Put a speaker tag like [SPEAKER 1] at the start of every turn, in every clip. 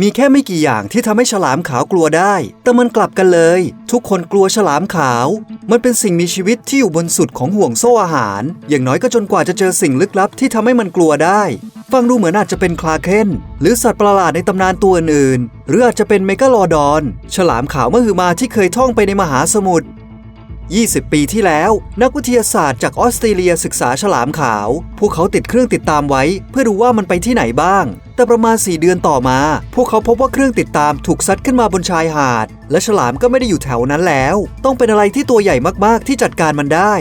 [SPEAKER 1] มีแค่ไม่กี่อย่างที่ทำให้ฉลามขาวกลัวได้ แต่มันกลับกันเลย ทุกคนกลัวฉลามขาว มันเป็นสิ่งมีชีวิตที่อยู่บนสุดของห่วงโซ่อาหาร อย่างน้อยก็จนกว่าจะเจอสิ่งลึกลับที่ทำให้มันกลัวได้ ฟังดูเหมือนอาจจะเป็นคลาเคนหรือสัตว์ประหลาดในตำนานตัวอื่นๆหรืออาจจะเป็นเมกาโลดอน ฉลามขาวมหึมาที่เคยท่องไปในมหาสมุทร 20 ปีที่แล้ว นักวิทยาศาสตร์จากออสเตรเลียศึกษาฉลามขาว พวกเขาติดเครื่องติดตามไว้ เพื่อดูว่ามันไปที่ไหนบ้าง แต่ประมาณ 4 เดือนต่อมา พวกเขาพบว่าเครื่องติดตามถูกซัดขึ้นมาบนชายหาด และฉลามก็ไม่ได้อยู่แถวนั้นแล้ว ต้องเป็นอะไรที่ตัวใหญ่มากๆ ที่จัดการมันได้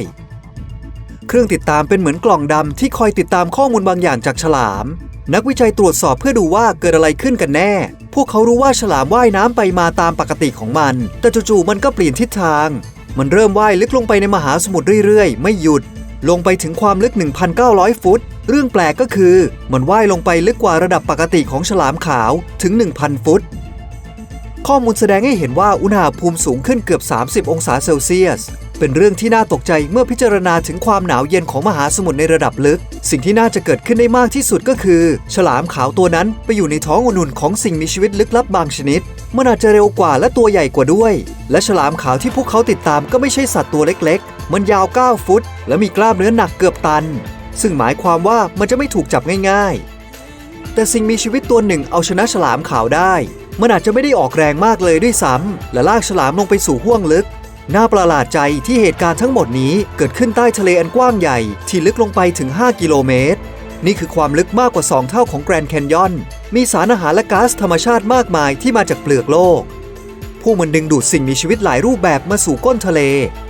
[SPEAKER 1] เครื่องติดตามเป็นเหมือนกล่องดำที่คอยติดตามข้อมูลบางอย่างจากฉลาม นักวิจัยตรวจสอบเพื่อดูว่าเกิดอะไรขึ้นกันแน่ พวกเขารู้ว่าฉลามว่ายน้ำไปมาตามปกติของมัน แต่จู่ๆมันก็เปลี่ยนทิศทาง มันเริ่มว่ายลึกลงไปในมหาสมุทรเรื่อยๆ ไม่หยุด ลงไปถึงความลึก 1,900 ฟุต เรื่องแปลกก็คือ มันว่ายลงไปลึกกว่าระดับปกติของฉลามขาวถึง 1,000 ฟุต ข้อมูลแสดงให้เห็นว่าอุณหภูมิสูงขึ้นเกือบ 30 องศาเซลเซียส เป็นเรื่องที่น่าตกใจเมื่อพิจารณาถึงความหนาวเย็นของมหาสมุทรในระดับลึก สิ่งที่น่าจะเกิดขึ้นได้มากที่สุดก็คือ ฉลามขาวตัวนั้นไปอยู่ในท้องอุ่นๆของสิ่งมีชีวิตลึกลับบางชนิด มันอาจจะเร็วกว่าและตัวใหญ่กว่าด้วย และฉลามขาวที่พวกเขาติดตามก็ไม่ใช่สัตว์ตัวเล็กๆ มันยาว 9 ฟุต และมีกล้ามเนื้อหนักเกือบตัน ซึ่งหมายความว่ามันจะไม่ถูกจับง่ายๆ แต่สิ่งมีชีวิตตัวหนึ่งเอาชนะฉลามขาวได้ มันอาจจะไม่ได้ออกแรงมากเลยด้วยซ้ำและลากฉลามลงไปสู่ห้วงลึก น่าประหลาดใจที่เหตุการณ์ทั้งหมดนี้เกิดขึ้นใต้ทะเลอันกว้างใหญ่ที่ลึกลงไปถึง 5 กิโลเมตร นี่คือความลึกมากกว่า 2 เท่าของแกรนด์แคนยอน มีสารอาหารและก๊าซธรรมชาติมากมายที่มาจากเปลือกโลก ผู้มันดึงดูดสิ่งมีชีวิตหลายรูปแบบมาสู่ก้นทะเล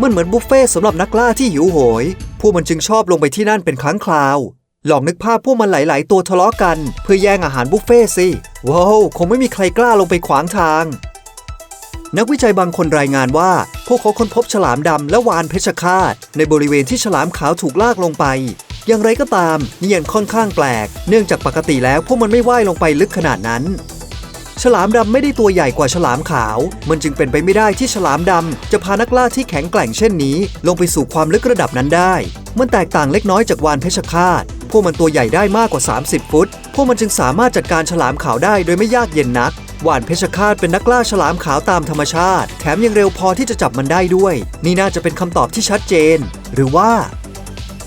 [SPEAKER 1] มันเหมือนบุฟเฟ่สำหรับนักล่าที่หิวโหย ผู้มันจึงชอบลงไปที่นั่นเป็นครั้งคราว ลองนึกภาพพวกมันหลาย ๆ ตัวทะเลาะกัน เพื่อแย่งอาหารบุฟเฟ่สิว้าวคงไม่มีใครกล้าลงไปขวางทาง นักวิจัยบางคนรายงานว่า พวกเขาค้นพบฉลามดำและวานเพชฌฆาต ในบริเวณที่ฉลามขาวถูกลากลงไป อย่างไรก็ตามนี่ยังค่อนข้างแปลก เนื่องจากปกติแล้วพวกมันไม่ว่ายลงไปลึกขนาดนั้น ฉลามดำไม่ได้ตัวใหญ่กว่าฉลามขาว มันจึงเป็นไปไม่ได้ที่ฉลามดำจะพานักล่าที่แข็งแกร่งเช่นนี้ ลงไปสู่ความลึกระดับนั้นได้ มันแตกต่างเล็กน้อยจากวานเพชฌฆาตพวกมันตัวใหญ่ได้มากกว่า 30 ฟุต พวกมันจึงสามารถจัดการฉลามขาวได้โดยไม่ยากเย็นนัก วานเพชฌฆาตเป็นนักล่าฉลามขาวตามธรรมชาติ แถมยังเร็วพอที่จะจับมันได้ด้วย นี่น่าจะเป็นคำตอบที่ชัดเจน หรือว่า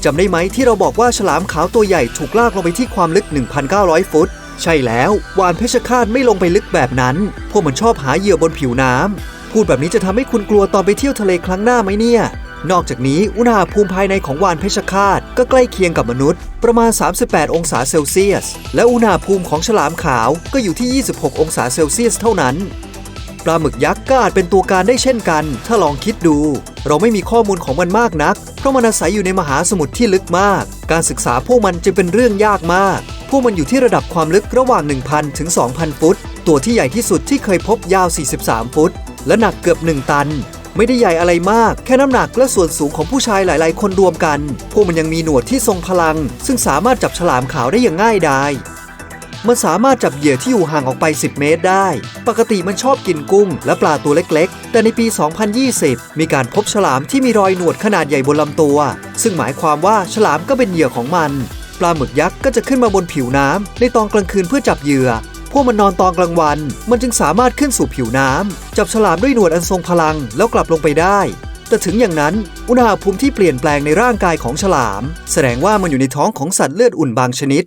[SPEAKER 1] จำได้ไหมที่เราบอกว่าฉลามขาวตัวใหญ่ถูกลากลงไปที่ความลึก 1,900 ฟุต ใช่แล้ววานเพชฌฆาตไม่ลงไปลึกแบบนั้น พวกมันชอบหาเหยื่อบนผิวน้ำพูดแบบนี้จะทำให้คุณกลัวตอนไปเที่ยวทะเลครั้งหน้าไหมเนี่ย นอกจากนี้อุณหภูมิภายในของวานเพชฌฆาตก็ใกล้เคียงกับมนุษย์ ประมาณ 38 องศาเซลเซียส และอุณหภูมิของฉลามขาวก็อยู่ที่ 26 องศาเซลเซียสเท่านั้นปลาหมึกยักษ์ก็อาจเป็นตัวการได้เช่นกัน ถ้าลองคิดดู เราไม่มีข้อมูลของมันมากนัก เพราะมันอาศัยอยู่ในมหาสมุทรที่ลึกมาก การศึกษาพวกมันจึงเป็นเรื่องยากมาก พวกมันอยู่ที่ระดับความลึกระหว่าง 1,000 ถึง 2,000 ฟุต ตัวที่ใหญ่ที่สุดที่เคยพบยาว 43 ฟุต และหนักเกือบ 1 ตัน ไม่ได้ใหญ่อะไรมาก แค่น้ำหนักและส่วนสูงของผู้ชายหลาย ๆ คนรวมกัน พวกมันยังมีหนวดที่ทรงพลัง ซึ่งสามารถจับฉลามขาวได้อย่างง่ายดายมันสามารถจับเหยื่อที่อยู่ห่างออกไป 10 เมตรได้ ปกติมันชอบกินกุ้ง และปลาตัวเล็กๆ แต่ในปี 2020 มีการพบฉลามที่มีรอยหนวดขนาดใหญ่บนลำตัว ซึ่งหมายความว่าฉลามก็เป็นเหยื่อของมัน ปลาหมึกยักษ์ก็จะขึ้นมาบนผิวน้ำในตอนกลางคืนเพื่อจับเหยื่อ พวกมันนอนตอนกลางวัน มันจึงสามารถขึ้นสู่ผิวน้ำจับฉลามด้วยหนวดอันทรงพลังแล้วกลับลงไปได้ แต่ถึงอย่างนั้น อุณหภูมิที่เปลี่ยนแปลงในร่างกายของฉลาม แสดงว่ามันอยู่ในท้องของสัตว์เลือดอุ่นบางชนิด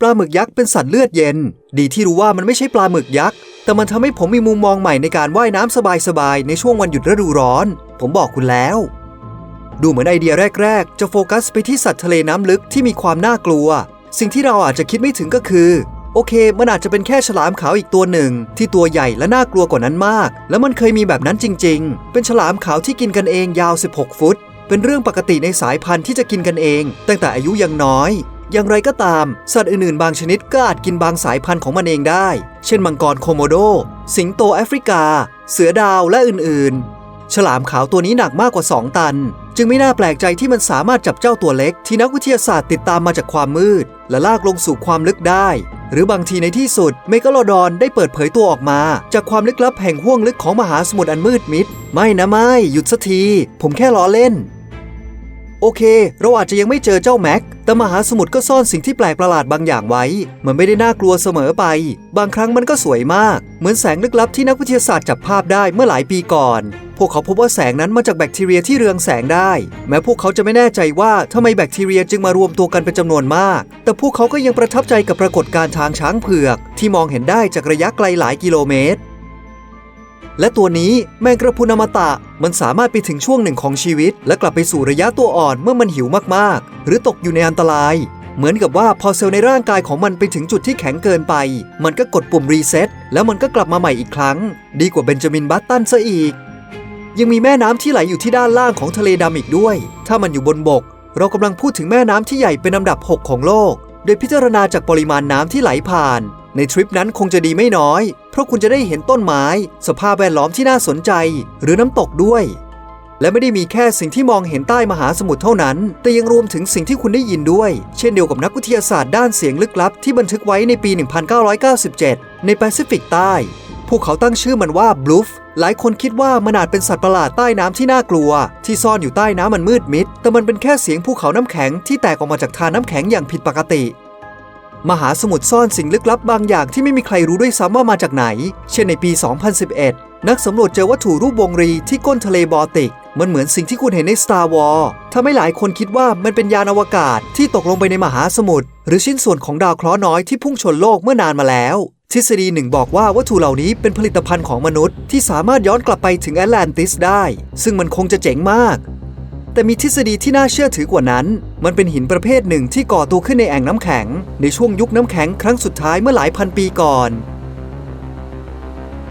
[SPEAKER 1] ปลาหมึกยักษ์เป็นสัตว์เลือดเย็น ดีที่รู้ว่ามันไม่ใช่ปลาหมึกยักษ์แต่มันทำให้ผมมีมุมมองใหม่ในการว่ายน้ำสบายๆในช่วงวันหยุดฤดูร้อน ผมบอกคุณแล้ว ดูเหมือนไอเดียแรก ๆ จะโฟกัสไปที่สัตว์ทะเลน้ำลึกที่มีความน่ากลัว สิ่งที่เราอาจจะคิดไม่ถึงก็คือ โอเค มันอาจจะเป็นแค่ฉลามขาวอีกตัวหนึ่ง ที่ตัวใหญ่และน่ากลัวกว่านั้นมาก และมันเคยมีแบบนั้นจริง ๆ เป็นฉลามขาวที่กินกันเองยาว 16 ฟุต เป็นเรื่องปกติในสายพันธุ์ที่จะกินกันเอง ตั้งแต่อายุยังน้อย อย่างไรก็ตาม สัตว์อื่นๆ บางชนิดก็อาจกินบางสายพันธุ์ของมันเองได้ เช่นมังกรโคโมโด สิงโตแอฟริกา เสือดาวและอื่นๆ ฉลามขาวตัวนี้หนักมากกว่า 2 ตันจึงไม่น่าแปลกใจที่มันสามารถจับเจ้าตัวเล็ก ที่นักวิทยาศาสตร์ติดตามมาจากความมืด และลากลงสู่ความลึกได้ หรือบางทีในที่สุดเมกาโลดอนได้เปิดเผยตัวออกมา จากความลึกลับแห่งห้วงลึกของมหาสมุทรอันมืดมิด ไม่นะไม่หยุดสักที ผมแค่ล้อเล่น โอเค เราอาจจะยังไม่เจอเจ้าแม็ก แต่มหาสมุทรก็ซ่อนสิ่งที่แปลกประหลาดบางอย่างไว้ มันไม่ได้น่ากลัวเสมอไป บางครั้งมันก็สวยมาก เหมือนแสงลึกลับที่นักวิทยาศาสตร์จับภาพได้เมื่อหลายปีก่อน พวกเขาพบว่าแสงนั้นมาจากแบคทีเรียที่เรืองแสงได้ แม้พวกเขาจะไม่แน่ใจว่าทำไมแบคทีเรียจึงมารวมตัวกันเป็นจำนวนมาก แต่พวกเขาก็ยังประทับใจกับปรากฏการณ์ทางช้างเผือก ที่มองเห็นได้จากระยะไกลหลายกิโลเมตร และตัวนี้แมงกระพุนอมตะมันสามารถไปถึงช่วงหนึ่งของชีวิต และกลับไปสู่ระยะตัวอ่อนเมื่อมันหิวมากๆ หรือตกอยู่ในอันตราย เหมือนกับว่าพอเซลล์ในร่างกายของมันไปถึงจุดที่แข็งเกินไป มันก็กดปุ่มรีเซ็ตแล้วมันก็กลับมาใหม่อีกครั้ง ดีกว่าเบนจามินบัตตันซะอีก ยังมีแม่น้ำที่ไหลอยู่ที่ด้านล่างของทะเลดำอีกด้วย ถ้ามันอยู่บนบก เรากำลังพูดถึงแม่น้ำที่ใหญ่เป็นอันดับ 6 ของโลก โดยพิจารณาจากปริมาณน้ำที่ไหลผ่าน ในทริปนั้นคงจะดีไม่น้อย เพราะคุณจะได้เห็นต้นไม้ สภาพแวดล้อมที่น่าสนใจ หรือน้ำตกด้วย และไม่ได้มีแค่สิ่งที่มองเห็นใต้มหาสมุทรเท่านั้น แต่ยังรวมถึงสิ่งที่คุณได้ยินด้วย เช่นเดียวกับนักวิทยาศาสตร์ด้านเสียงลึกลับที่บันทึกไว้ในปี 1997 ในแปซิฟิกใต้ พวกเขาตั้งชื่อมันว่าบลูฟหลายคนคิดว่ามันอาจเป็นสัตว์ประหลาดใต้น้ำที่น่ากลัว ที่ซ่อนอยู่ใต้น้ำมันมืดมิด แต่มันเป็นแค่เสียงภูเขาน้ำแข็งที่แตกออกมาจากทานน้ำแข็งอย่างผิดปกติ มหาสมุทรซ่อนสิ่งลึกลับบางอย่างที่ไม่มีใครรู้ด้วยซ้ำว่ามาจากไหน เช่นในปี 2011 นักสำรวจเจอวัตถุรูปวงรีที่ก้นทะเลบอลติก มันเหมือนสิ่งที่คุณเห็นใน Star Wars ทำให้หลายคนคิดว่ามันเป็นยานอวกาศที่ตกลงไปในมหาสมุทรหรือชิ้นส่วนของดาวเคราะห์น้อยที่พุ่งชนโลกเมื่อนานมาแล้ว ทฤษฎีหนึ่งบอกว่าวัตถุเหล่านี้เป็นผลิตภัณฑ์ของมนุษย์ที่สามารถย้อนกลับไปถึงแอตแลนติสได้ ซึ่งมันคงจะเจ๋งมาก แต่มีทฤษฎีที่น่าเชื่อถือกว่านั้น มันเป็นหินประเภทหนึ่งที่ก่อตัวขึ้นในแอ่งน้ำแข็ง ในช่วงยุคน้ำแข็งครั้งสุดท้ายเมื่อหลายพันปีก่อน